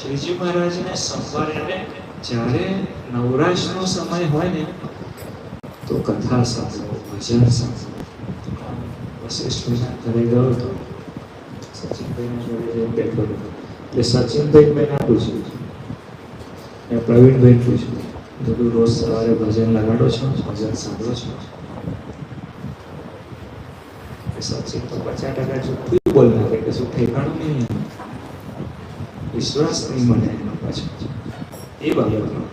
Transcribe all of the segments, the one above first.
શ્રીજી મહારાજને એટલે જ્યારે નવરાશનો સમય હોય ને, તો કથા સાંભળો, ભજન સાંભળો. વશિષ્ઠના ઘરે ગયો હતો. સચિનભાઈ પ્રવીણભાઈ પૂછ્યું બધું રોજ સવારે ભજન લગાડો છો? ભજન સાંભળો છો? સચિન તો પચાસ ટકા જુઠ્ઠું બોલ ઠેકાણું નહીં. વિશ્વાસ નહીં મને એનો પાછળ એ બાબતમાં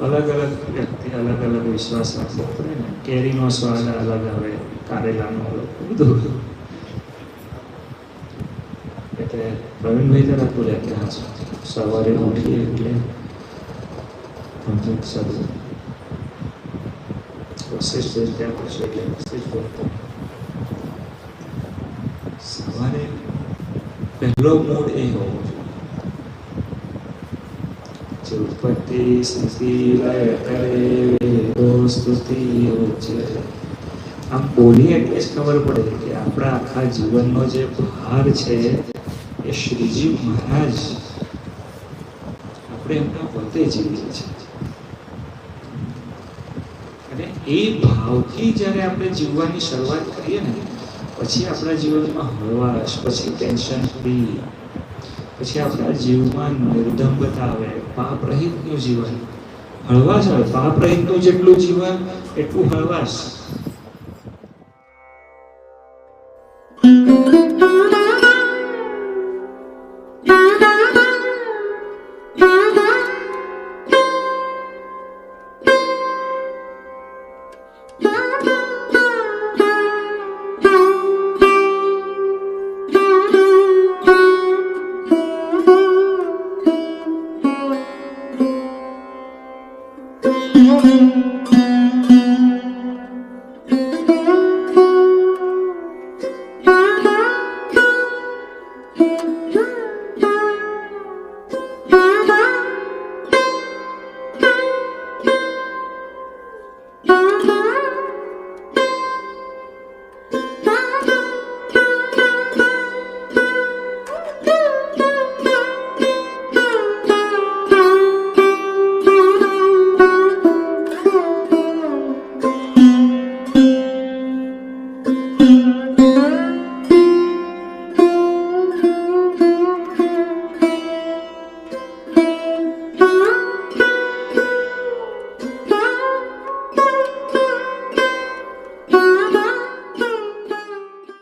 અલગ અલગ વ્યક્તિ અલગ અલગ વિશ્વાસ રાખવો પડે ને. કેરીનો સ્વાદ અલગ આવે, કારેલાનો અલગ, બધું. એટલે પ્રવીણભાઈ તરફ બોલ્યા કે હા સવારે ઉઠીએ એટલે ત્યાં પૂછ્યું એટલે વશિષ્ઠ સવારે પહેલો ખબર પડે કે આપણા આખા જીવનનો જે ભાર છે એ શ્રીજી મહારાજ આપણે એમના પોતે જીવીએ છીએ અને એ ભાવથી જ્યારે આપણે જીવવાની શરૂઆત કરીએ ને પછી આપણા જીવનમાં હળવાશ, પછી ટેન્શન ફ્રી પછી આપણા જીવમાં નિર્દંભતા આવે પાપ રહિતનું જીવન. હળવાશ આવે પાપ રહિતનું જેટલું જીવન, એટલું હળવાશ.